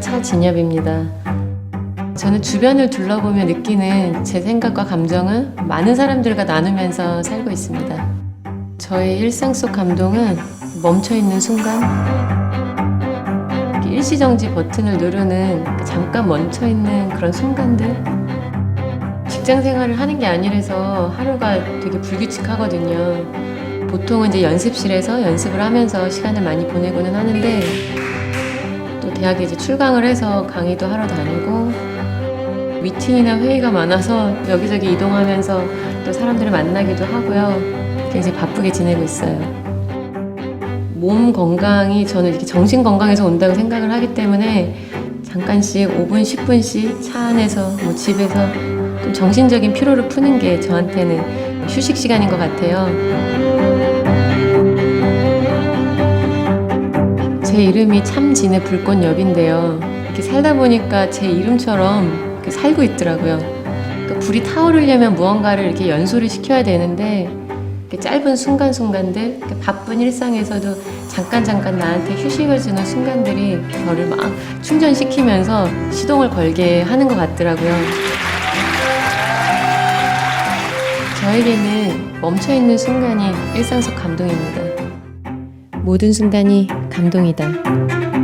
차진엽입니다. 저는 주변을 둘러보며 느끼는 제 생각과 감정은 많은 사람들과 나누면서 살고 있습니다. 저의 일상 속 감동은 멈춰 있는 순간, 일시정지 버튼을 누르는 그 잠깐 멈춰 있는 그런 순간들. 직장 생활을 하는 게 아니라서 하루가 되게 불규칙하거든요. 보통은 이제 연습실에서 연습을 하면서 시간을 많이 보내고는 하는데 또 대학에 이제 출강을 해서 강의도 하러 다니고 미팅이나 회의가 많아서 여기저기 이동하면서 또 사람들을 만나기도 하고요. 굉장히 바쁘게 지내고 있어요. 몸 건강이 저는 이렇게 정신 건강에서 온다고 생각을 하기 때문에 잠깐씩 5분, 10분씩 차 안에서 뭐 집에서 좀 정신적인 피로를 푸는 게 저한테는 휴식 시간인 것 같아요. 제 이름이 참진의 불꽃엽인데요. 이렇게 살다 보니까 제 이름처럼 살고 있더라고요. 그러니까 불이 타오르려면 무언가를 이렇게 연소를 시켜야 되는데 짧은 순간순간들, 바쁜 일상에서도 잠깐 잠깐 나한테 휴식을 주는 순간들이 저를 막 충전시키면서 시동을 걸게 하는 것 같더라고요. 저에게는 멈춰 있는 순간이 일상 속 감동입니다. 모든 순간이 감동이다.